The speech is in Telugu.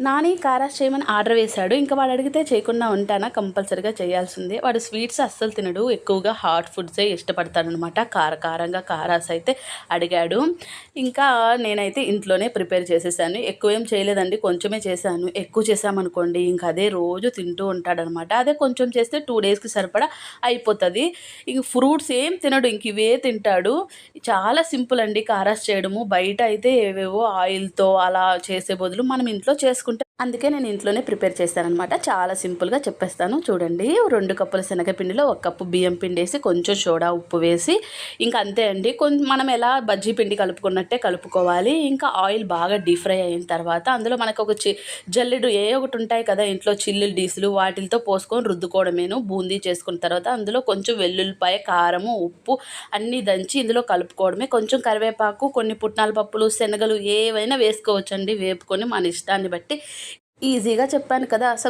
నాని కారాస్ చేయమని ఆర్డర్ వేశాడు. ఇంకా వాడు అడిగితే చేయకుండా ఉంటానా? కంపల్సరీగా చేయాల్సిందే. వాడు స్వీట్స్ అస్సలు తినడు. ఎక్కువగా హాట్ ఫుడ్సే ఇష్టపడతాడనమాట. కార కారంగా కారాస్ అయితే అడిగాడు. ఇంకా నేనైతే ఇంట్లోనే ప్రిపేర్ చేసేసాను. ఎక్కువ ఏం చేయలేదండి. కొంచెమే చేశాను. ఎక్కువ చేసామనుకోండి ఇంకా అదే రోజు తింటూ ఉంటాడనమాట. అదే కొంచెం చేస్తే టూ డేస్కి సరిపడా అయిపోతుంది. ఇంక ఫ్రూట్స్ ఏం తినడు. ఇంక ఇవే తింటాడు. చాలా సింపుల్ అండి కారాస్ చేయడము. బయట అయితే ఏవేవో ఆయిల్తో అలా చేసే బదులు మనం ఇంట్లో చేసుకుంటాం అందుకే నేను ఇంట్లోనే ప్రిపేర్ చేస్తానమాట చాలా సింపుల్గా చెప్పేస్తాను. చూడండి రెండు కప్పుల శనగపిండిలో ఒక కప్పు బియ్యం పిండి వేసి కొంచెం సోడా ఉప్పు వేసి ఇంకా అంతే అండి. కొంచెం మనం ఎలా బజ్జీ పిండి కలుపుకున్నట్టే కలుపుకోవాలి. ఇంకా ఆయిల్ బాగా డీప్ ఫ్రై అయిన తర్వాత అందులో మనకు ఒక చి జల్లెడు ఏ ఒకటి ఉంటాయి కదా ఇంట్లో చిల్లులు డీసులు వాటితో పోసుకొని రుద్దుకోవడమేను. బూందీ చేసుకున్న తర్వాత అందులో కొంచెం వెల్లుల్లిపాయ కారము ఉప్పు అన్నీ దంచి ఇందులో కలుపుకోవడమే. కొంచెం కరివేపాకు కొన్ని పుట్నాల పప్పులు శనగలు ఏవైనా వేసుకోవచ్చండి. వేపుకొని మన ఇష్టాన్ని బట్టి ఈజీగా చెప్పాను కదా. సబ్